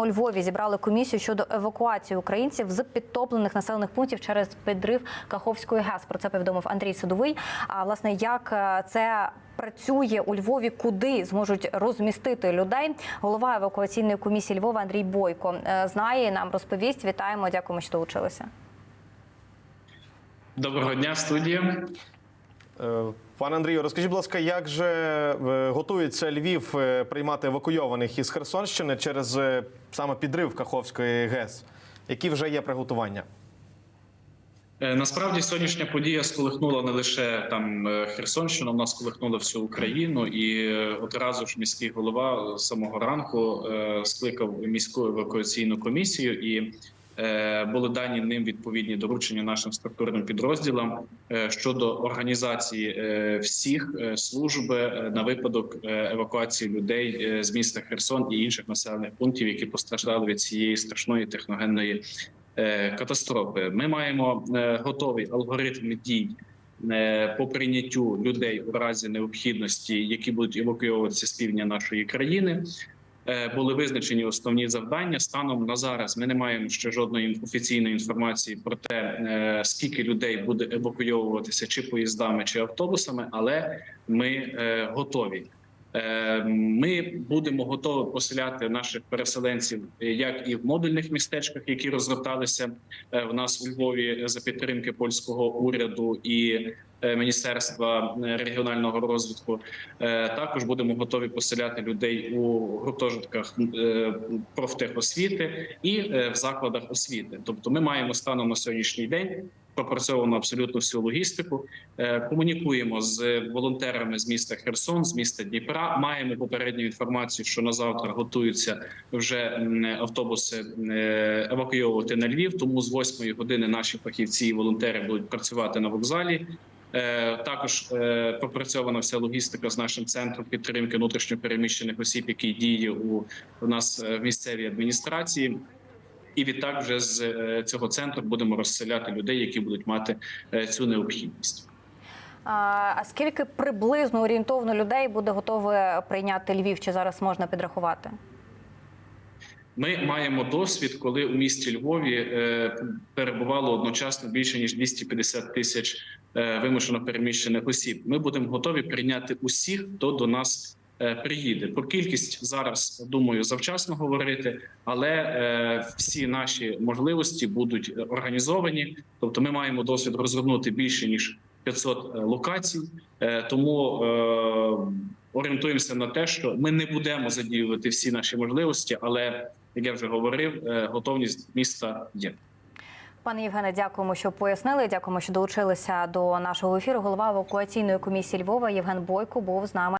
У Львові зібрали комісію щодо евакуації українців з підтоплених населених пунктів через підрив Каховської ГЕС. Про це повідомив Андрій Садовий. А власне, як е, це працює у Львові, куди зможуть розмістити людей? Голова евакуаційної комісії Львова Андрій Бойко е, знає нам розповість. Вітаємо, дякуємо, що долучилися. Доброго дня, студія. Е, Пане Андрію, розкажіть, будь ласка, як же е, готується Львів е, приймати евакуйованих із Херсонщини через саме підрив Каховської ГЕС? Які вже є приготування? Насправді сьогоднішня подія сколихнула не лише там Херсонщину, вона сколихнула всю Україну, і одразу ж міський голова самого ранку скликав міську евакуаційну комісію і. Е, Були дані ним відповідні доручення нашим структурним підрозділам е, щодо організації е, всіх служб на випадок евакуації людей з міста Херсон і інших населених пунктів, які постраждали від цієї страшної техногенної катастрофи. Ми маємо готовий алгоритм дій по прийняттю людей у разі необхідності, які будуть евакуйовуватися з півдня нашої країни. Е, Були визначені основні завдання. Станом на зараз ми не маємо ще жодної офіційної інформації про те, е, скільки людей буде евакуйовуватися чи поїздами, чи автобусами, але ми е, готові. Е, Ми будемо готові поселяти наших переселенців е, як і в модульних містечках, які розгорталися е, в нас у Львові за підтримки польського уряду і Міністерства регіонального розвитку. Також будемо готові поселяти людей у гуртожитках профтехосвіти і в закладах освіти. Тобто, ми маємо станом на сьогоднішній день пропрацьовано абсолютно всю логістику. Е, Комунікуємо з волонтерами з міста Херсон, з міста Дніпра. Маємо попередню інформацію, що на завтра готуються вже автобуси е, евакуйовувати на Львів. Тому з 8 години наші фахівці і волонтери будуть працювати на вокзалі. Е, Також пропрацьована вся логістика з нашим центром підтримки внутрішньопереміщених осіб, який діє у, нас в місцевій адміністрації. І відтак, вже з е, цього центру будемо розселяти людей, які будуть мати е, цю необхідність. А скільки приблизно орієнтовно людей буде готове прийняти Львів? Чи зараз можна підрахувати? Ми маємо досвід, коли у місті Львові е, перебувало одночасно більше ніж 250 тисяч вимушено переміщених осіб. Ми будемо готові прийняти усіх, хто до нас приїде. Про кількість зараз думаю завчасно говорити, але е, всі наші можливості будуть е, організовані. Тобто, ми маємо досвід розгорнути більше ніж 500 локацій, Е, тому. Е, Орієнтуємося на те, що ми не будемо задіювати всі наші можливості, але як я вже говорив, е, готовність міста є. Пане Євгене, дякуємо, що пояснили. Дякуємо, що долучилися до нашого ефіру. Голова евакуаційної комісії Львова Євген Бойко був з нами.